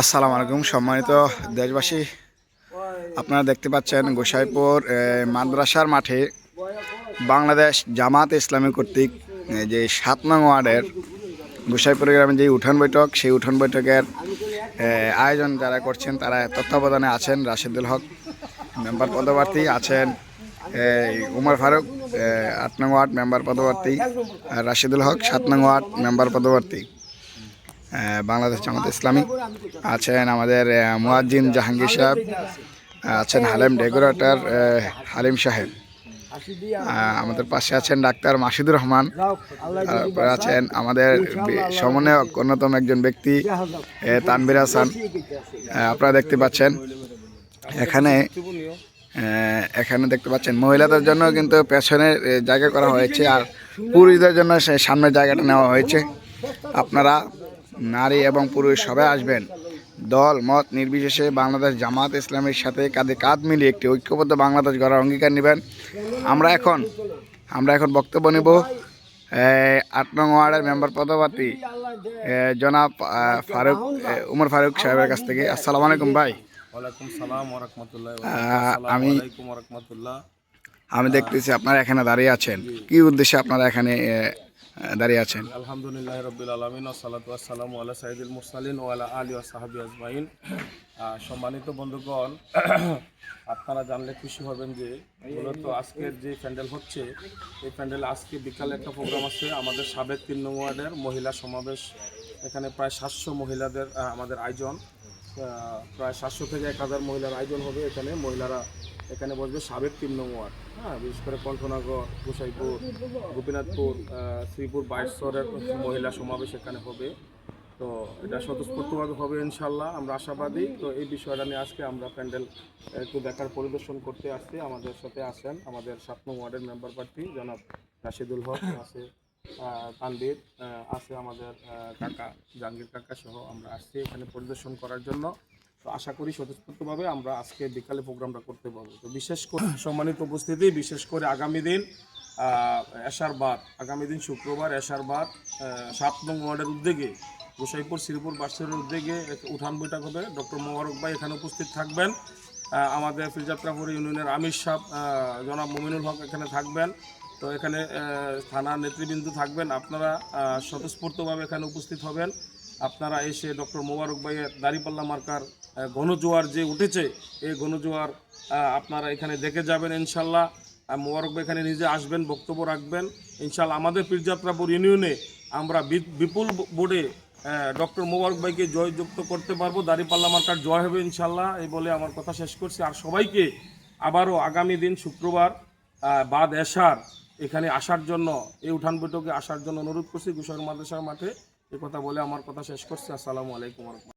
আসসালামু আলাইকুম, সম্মানিত দেশবাসী। আপনারা দেখতে পাচ্ছেন গোসাইপুর মাদ্রাসার মাঠে বাংলাদেশ জামাত ইসলামী কর্তৃক যে সাত নং ওয়ার্ডের গোসাইপুর গ্রামে যে উঠান বৈঠক, সেই উঠান বৈঠকের আয়োজন যারা করছেন, তারা তত্ত্বাবধানে আছেন। রাশেদুল হক মেম্বার পদপ্রার্থী আছেন উমর ফারুক আট নং ওয়ার্ড মেম্বার পদপ্রার্থী রাশেদুল হক সাত নং ওয়ার্ড মেম্বার পদপ্রার্থী। বাংলাদেশ জামাত ইসলামী আছেন আমাদের মুয়াজ্জিন জাহাঙ্গীর সাহেব আছেন হালেম ডেকোরেটর হালিম সাহেব। আমাদের পাশে আছেন ডাক্তার মাসিদুর রহমান। তারপর আছেন আমাদের সমন্বয়ক অন্যতম একজন ব্যক্তি তানবির হাসান। আপনারা দেখতে পাচ্ছেন এখানে এখানে দেখতে পাচ্ছেন মহিলাদের জন্য কিন্তু পেছনে আহ, জায়গা করা হয়েছে আর পুরুষদের জন্য সামনের জায়গাটা নেওয়া হয়েছে। আপনারা নারী এবং পুরুষ সবাই আসবেন। দল মত নির্বিশেষে বাংলাদেশ জামাত ইসলামের সাথে কাঁধে কাঁধ মিলিয়ে একটি ঐক্যবদ্ধ বাংলাদেশ গড়ার অঙ্গীকার নেবেন। আমরা এখন আমরা এখন বক্তব্য নেব আট নং ওয়ার্ডের মেম্বার পদপ্রার্থী জনাব ফারুক উমর ফারুক সাহেবের কাছ থেকে। আসসালামু আলাইকুম ভাই। আমি- আমি দেখতেছি আপনারা এখানে দাঁড়িয়ে আছেন। কি উদ্দেশ্যে আপনারা এখানে দাঁড়িয়ে আছেন? আলহামদুলিল্লাহ রবিল আলমিন আসসালাম আল্লাহ সাইদুল মুরসালিন ওয়ালা আলী সাহাবি আজমাইন। সম্মানিত বন্ধুগণ, আপনারা জানলে খুশি হবেন যে মূলত আজকের যে প্যান্ডেল হচ্ছে, এই প্যান্ডেলে আজকে বিকালে একটা প্রোগ্রাম আছে। আমাদের সাবেক তিন নং ওয়ার্ডের মহিলা সমাবেশ। এখানে প্রায় সাতশো মহিলাদের আমাদের আয়োজন। প্রায় সাতশো থেকে এক হাজার মহিলার আয়োজন হবে এখানে। মহিলারা এখানে বসবে সাবেক তিন নং ওয়ার্ড। হ্যাঁ বিশেষ করে কল্পনাগর গোসাইপুর গোপীনাথপুর শ্রীপুর বাইশ্বরের মহিলা সমাবেশ এখানে হবে। তো এটা স্বতঃস্ফূর্তভাবে হবে ইনশাল্লাহ আমরা আশাবাদী। তো এই বিষয়টা নিয়ে আজকে আমরা প্যান্ডেল একটু দেখার পরিদর্শন করতে আসছি। আমাদের সাথে আছেন আমাদের সাত নং ওয়ার্ডের মেম্বার প্রার্থী জনাব রাশিদুল হক আছে আহ, আছে আমাদের কাকা জাহাঙ্গীর কাকা সহ আমরা আসছি এখানে পরিদর্শন করার জন্য। তো আশা করি স্বতঃস্ফূর্তভাবে আমরা আজকে বিকালে প্রোগ্রামটা করতে পারব। তো বিশেষ করে সম্মানিত উপস্থিতি বিশেষ করে আগামী দিন আহ, এশার বাদ আগামী দিন শুক্রবার এশার বাদ সাত নং ওয়ার্ডের উদ্যোগে গোসাইপুর শ্রীপুর বাসের উদ্যোগে উঠান বৈঠক হবে। ডক্টর মোবারক ভাই এখানে উপস্থিত থাকবেন। আমাদের ফিরযাত্রাপুর ইউনিয়নের আমির সাহ জনাব মমিনুল হক এখানে থাকবেন। তো এখানে থানার নেতৃবৃন্দ থাকবেন। আপনারা স্বতঃস্ফূর্তভাবে এখানে উপস্থিত হবেন। আপনারা এসে ডক্টর মোবারক ভাইয়ের দাড়িপাল্লা মার্কার গণজোয়ার যে উঠেছে, এই গণজোয়ার আপনারা এখানে দেখে যাবেন ইনশাল্লাহ। মোবারক ভাই এখানে নিজে আসবেন, বক্তব্য রাখবেন। ইনশাল্লাহ আমাদের পীরযাত্রাপুর ইউনিয়নে আমরা বিপুল বোর্ডে ডক্টর মোবারক ভাইকে জয়যুক্ত করতে পারব। দাড়িপাল্লা মার্কার জয় হবে ইনশাল্লাহ, এই বলে আমার কথা শেষ করছি। আর সবাইকে আবারও আগামী দিন শুক্রবার বাদ এশার এখানে আসার জন্য, এই উঠান বৈঠকে আসার জন্য অনুরোধ করছি গুসর মাদ্রাসার মাঠে। এ কথা বলে আমার কথা শেষ করছি। আসসালামু আলাইকুম